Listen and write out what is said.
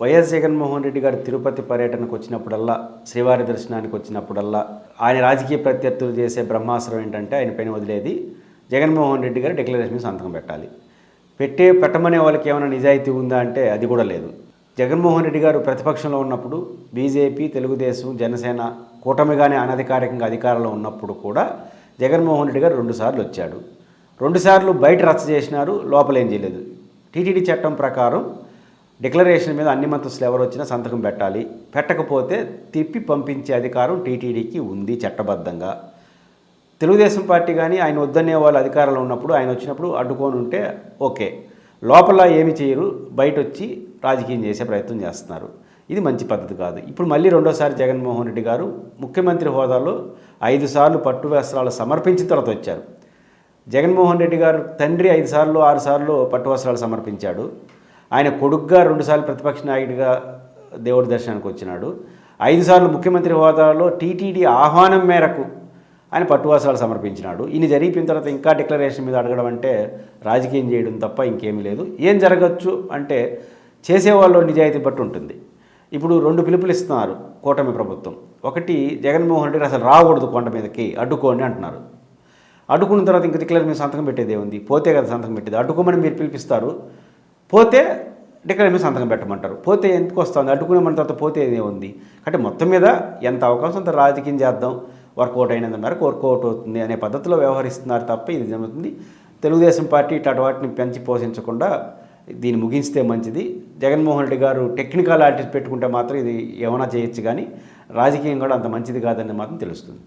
YS Jaganmohan Reddy గారు తిరుపతి పర్యటనకు వచ్చినప్పుడల్లా శ్రీవారి దర్శనానికి వచ్చినప్పుడల్లా ఆయన రాజకీయ ప్రత్యర్థులు చేసే బ్రహ్మాస్త్రం ఏంటంటే ఆయన పైన వదిలేది. జగన్మోహన్ రెడ్డి గారు డిక్లరేషన్ సంతకం పెట్టాలి. పెట్టే పెట్టమనే వాళ్ళకి ఏమైనా నిజాయితీ ఉందా అంటే అది కూడా లేదు. జగన్మోహన్ రెడ్డి గారు ప్రతిపక్షంలో ఉన్నప్పుడు బీజేపీ తెలుగుదేశం జనసేన కూటమిగానే అనధికారికంగా అధికారంలో ఉన్నప్పుడు కూడా జగన్మోహన్ రెడ్డి గారు రెండుసార్లు వచ్చాడు. రెండుసార్లు బయట రచ్చ చేసినారు లోపలేం చేయలేదు. టీటీడీ చట్టం ప్రకారం డిక్లరేషన్ మీద అన్ని మంత్రులు ఎవరు వచ్చినా సంతకం పెట్టాలి. పెట్టకపోతే తిప్పి పంపించే అధికారం టీటీడీకి ఉంది చట్టబద్ధంగా. తెలుగుదేశం పార్టీ కానీ ఆయన వద్దనే వాళ్ళు అధికారంలో ఉన్నప్పుడు ఆయన వచ్చినప్పుడు అడ్డుకొని ఉంటే ఓకే. లోపల ఏమి చేయరు బయట వచ్చి రాజకీయం చేసే ప్రయత్నం చేస్తున్నారు. ఇది మంచి పద్ధతి కాదు. ఇప్పుడు మళ్ళీ రెండోసారి జగన్మోహన్ రెడ్డి గారు ముఖ్యమంత్రి హోదాలో ఐదు సార్లు పట్టు వస్త్రాలు సమర్పించిన తర్వాత వచ్చారు. జగన్మోహన్ రెడ్డి గారు తండ్రి ఐదు సార్లు ఆరు సార్లు పట్టు వస్త్రాలు సమర్పించాడు. ఆయన కొడుగ్గా రెండుసార్లు ప్రతిపక్ష నాయకుడిగా దేవుడి దర్శనానికి వచ్చినాడు. ఐదు సార్లు ముఖ్యమంత్రి హోదాలో టీటీడీ ఆహ్వానం మేరకు ఆయన పట్టువాసాలు సమర్పించినాడు. ఇన్ని జరిగిన తర్వాత ఇంకా డిక్లరేషన్ మీద అడగడం అంటే రాజకీయం చేయడం తప్ప ఇంకేమీ లేదు. ఏం జరగచ్చు అంటే చేసేవాళ్ళు నిజాయితీ బట్టి ఉంటుంది. ఇప్పుడు రెండు పిలుపులు ఇస్తున్నారు కూటమి ప్రభుత్వం. ఒకటి జగన్మోహన్ రెడ్డి అసలు రాకూడదు కొండ మీదకి అడ్డుకోండి అంటున్నారు. అడ్డుకున్న తర్వాత ఇంకా డిక్లరేషన్ మీద సంతకం పెట్టేదే ఉంది పోతే కదా సంతకం పెట్టేది. అడ్డుకోమని మీరు పిలిపిస్తారు. పోతే డిక్లేర్ మీద సంతకం పెట్టమంటారు. పోతే ఎందుకు వస్తుంది అడ్డుకునే మన తర్వాత పోతే ఏదే ఉంది? అంటే మొత్తం మీద ఎంత అవకాశం అంత రాజకీయం చేద్దాం. వర్కౌట్ అయినంత మేరకు వర్కౌట్ అవుతుంది అనే పద్ధతిలో వ్యవహరిస్తున్నారు తప్ప ఇది జరుగుతుంది. తెలుగుదేశం పార్టీ ఇట్లాంటి వాటిని పెంచి పోషించకుండా దీన్ని ముగిస్తే మంచిది. జగన్మోహన్ రెడ్డి గారు టెక్నికల్ ఆర్టిస్ట్ పెట్టుకుంటే మాత్రం ఇది ఏమైనా చేయొచ్చు కానీ రాజకీయం కూడా అంత మంచిది కాదని మాత్రం తెలుస్తుంది.